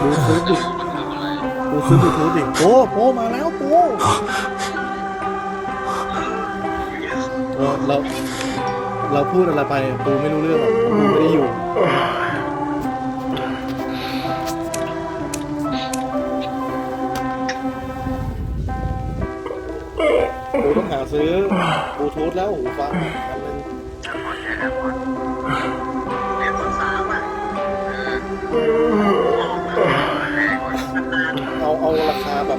ดูซื้อดูมันทำอะไรดูซื้อบลูทูดิโอ้โปมาแล้วโปเออเราเราพูดอะไรไปปูไม่รู้เรื่องหรอกปูไม่ได้อยู่ปูต้องหาซื้อบลูทูธแล้วหูฟังอันนึงเรียนคนสามอะ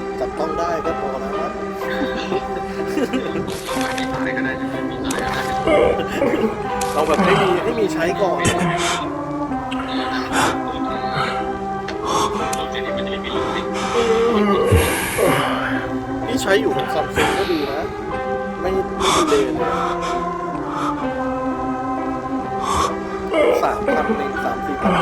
แบบจับต้องได้ก็พอแล้วนะมีสายก็ได้จะไม่มีสายก็ได้เอาแบบให้มีให้มีใช้ก่อนตรงนี้มันจะไม่มีลูกติดที่ใช้อยู่ของซัมซุงก็ดีนะ ไม่ไม่เป็นเลนเลยสามพันเองสามสี่พัน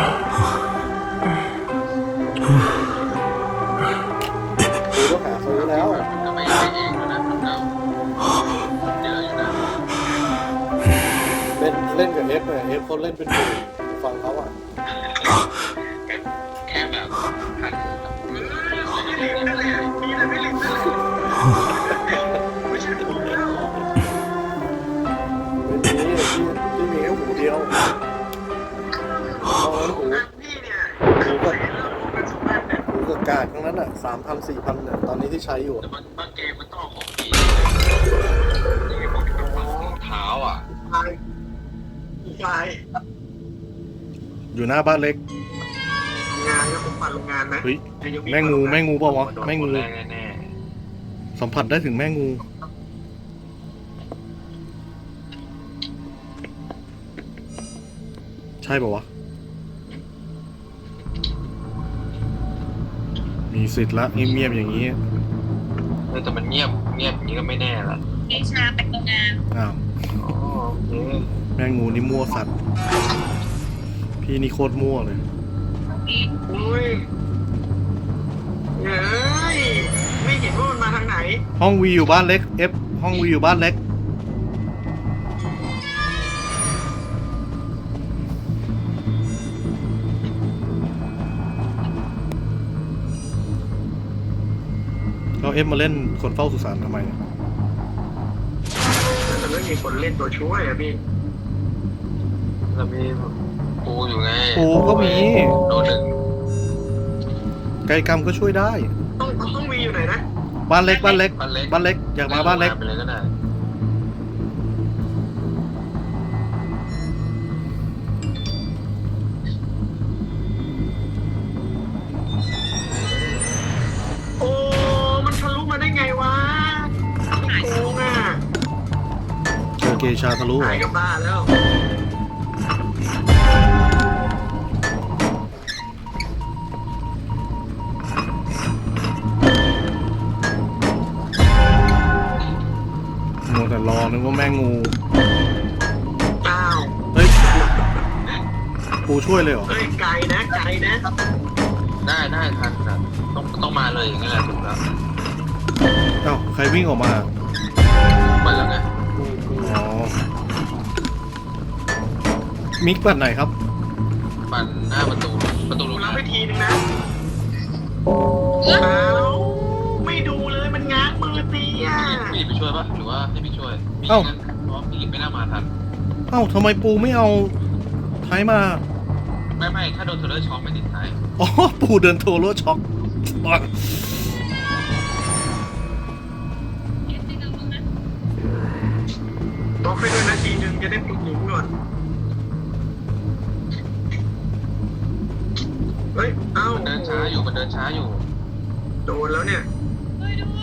เอฟเนี่ยเอฟเขาเล่นเป็นหมื่นฟังเขาอะแค่แบบหันนั่นแหละมีแต่ไม่ลิงนั่นแหละไม่ใช่ผมแล้วไม่มีที่ที่มีแค่หูเดียวเอาแล้วหูอะพี่เนี่ยหูกับเรื่องผมเป็นสมบัติเนี่ยหูกับกาดทั้งนั้นอะสามพันสี่พันเนี่ยตอนนี้ที่ใช้อยู่แต่อะบางบางเกมมันต้องของดีอย่างเงี้ยพวกเท้าอะ ไฟไฟอยู่หน้าบ้านเล็ก งานก็ผมปั่นโรงงานนะเฮ้ย แม่งูแม่งูเปล่าวะแม่งูแรงแน่สัมผัสได้ถึงแม่งู ใช่ป่าวะ มีสิทธิ์ละเงียบๆอย่างนี้ ๆเออแต่มันเงียบเงียบอย่างนี้ก็ไม่แน่ละเอชาไปโรงงานอ้าว อ๋อโอเค แม่งูนี่มั่วสัตว์ พี่นี่โคตรมั่วเลยนี่อุ้ยเฮ้ย ไม่เห็นว่ามันมาทางไหน ห้องวีอยู่บ้านเล็ก F ห้องวีอยู่บ้านเล็ก เราเอฟมาเล่นคนเฝ้าสุสานทำไมเนี่ย แต่ไม่มีคนเล่นตัวช่วยอะพี่ เรามีปูอยู่ไงปูก็มี โดนหนึ่งไกลกรรมก็ช่วยได้ ต้องต้องวีอยู่ไหนนะ บ้านเล็กบ้านเล็กบ้านเล็กบ้านเล็กอยากมาบ้านเล็กไปเลยก็ได้โอ้มันทะลุมาได้ไงวะโกงอะเจอเกชาทะลุเหรหาอยกับบ้าแล้ว มัวแต่รอนึกว่าแม่งู อ้าวเฮ้ยปูช่วยเลยเหรอ เฮ้ยไกลนะไกลนะได้ได้ทันนะต้องต้องมาเลยอย่างนี้แหละถูกแล้วเอ้าใครวิ่งออกมา มาแล้วไงอ๋อ มิกปัดไหนครับ ปั่นหน้าประตูประตูดูลูกรับน้ำไปทีนึงนะอ้าว ตีอะพี่ไปช่วยปะหรือว่าให้พี่ช่วยพี่เอ้า งั้นเพราะพี่ไม่น่ามาทันเอ้าทำไมปูไม่เอาท้ายมา ไม่ไม่ถ้าโดนเทเลอร์ช็อคไม่ติดท้ายอ๋อ ปูเดินโทรรถช็อกอ๋อเอสซีกับมึงนะบอกไปด้วยนะทีนึงจะได้ปลุกหนุนก่อนเฮ้ย เอ้ามันเดินช้าอยู่มันเดินช้าอยู่ โดนแล้วเนี่ยช่วยด้วย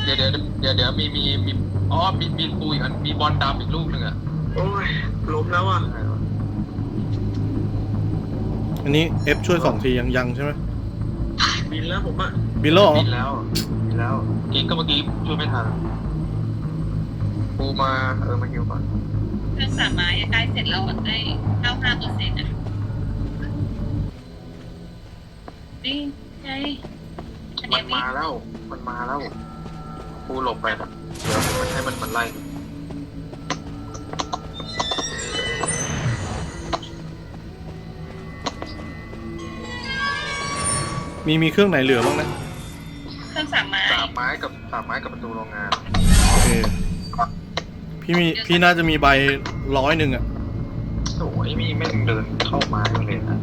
เดี๋ยวเดี๋ยวเดี๋ยวเดี๋ยวมีมีมีอ๋อมีมีปูอีกอันมีบอลดำอีกลูกหนึ่งอะโอ้ยล้มแล้วอะใช่ปะอันนี้เอฟช่วยสองทียังยังใช่ไหมบินแล้วผมอะบิลโลเหรอบินแล้วบินแล้วกินก็เมื่อกี้ช่วยไม่ทันปูมาเออมาฮิวก่อนเครื่องสามไม้ใกล้เสร็จแล้วได้เก้าห้าเปอร์เซ็นต์อะนี่ไงอัน มัเนี้นยมีมาแล้ว มันมาแล้วปูหลบไปนะเดี๋ยวมันให้มันมันไล่มมีมีเครื่องไหนเหลือบ้างนะเครื่องสามไม้สามไม้กับสามไม้กับประตูโรงงานโอเคพี่มีพี่น่าจะมีใบร้อยหนึ่งอะโอ้ยมีแม่งเดินเข้าไม้มาเลยนะ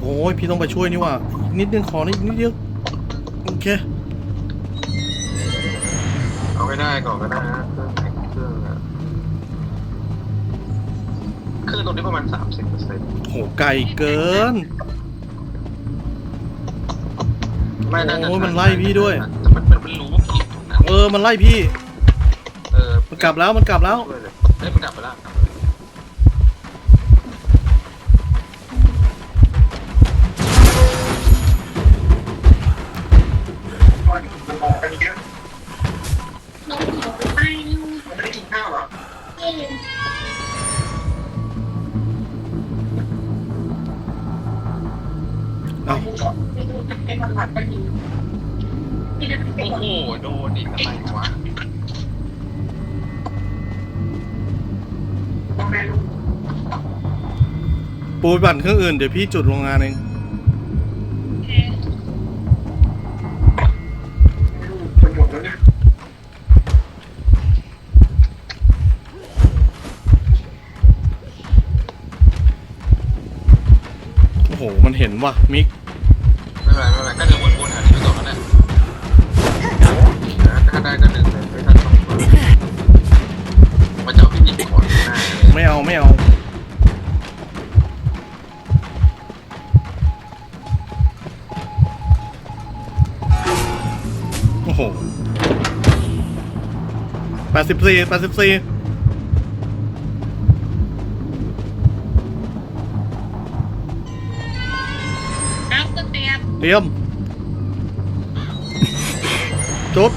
โอ้ยพี่ต้องไปช่วยนี่ว่าอีกนิดนึงขอนิดนิดเดียวโอเคเอาไม่ได้ก่อนก็ได้นะเครื่องเครื่องอะเครื่องตรงนี้ประมาณสามสิบเปอร์เซ็นต์โหไกลเกิน ไม่น่าจะโอ้ยมันไล่พี่ด้วย แต่มันมันรู้ว่าผิดตรงนั้นเออมันไล่พี่ เออมันกลับแล้วมันกลับแล้ว ช่วยเลยเฮ้ยมันกลับไปแล้ว มันมองกันเยอะมันไม่ได้กินข้าวหรอเอ้าเป็นมันผัดก็ดีโอ้โหโดนอีกอะไรวะต้องแม่ลูกปูไปปั่นเครื่องอื่นเดี๋ยวพี่จุดโรงงานเอง เห็นว่ะมิกไม่เป็นไรไม่เป็นไรก็เดินวนๆหาที่ไปก่อนแล้วแหละถ้าได้ก็ดึงเลยไม่ทันต้องเปิดมันจะเอาพี่หญิงก่อนหน้าเลยไม่เอาไม่เอาโอ้โหแปดสิบสี่แปดสิบสี่ เตรียมเตรียม จุด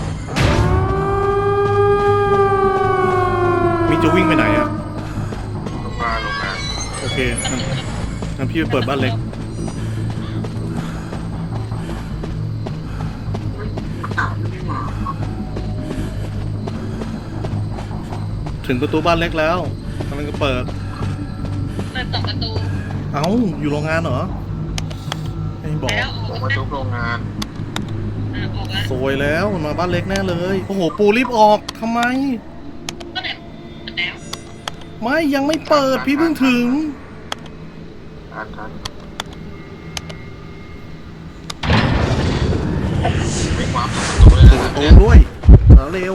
มิกจะวิ่งไปไหนอะลงมาลงมาโอเคงั้นงั้นพี่ไปเปิดบ้านเล็กอ้าวไม่มาถึงประตูบ้านเล็กแล้วกำลังจะเปิด เปิดสองประตู เอ้า อยู่โรงงานเหรอไอ้ บอกแล้วอลอกงมามาทุกโรงงานอะออกแล้วสวยแล้วมันมาบ้านเล็กแน่เลย โอ้โห ปูรีบออกทำไม ก็ไหนแล้วไม่ยังไม่เปิดพี่เพิ่งถึง ทันทันไม่ความประตูเลยนะโตด้วยแล้วเร็ว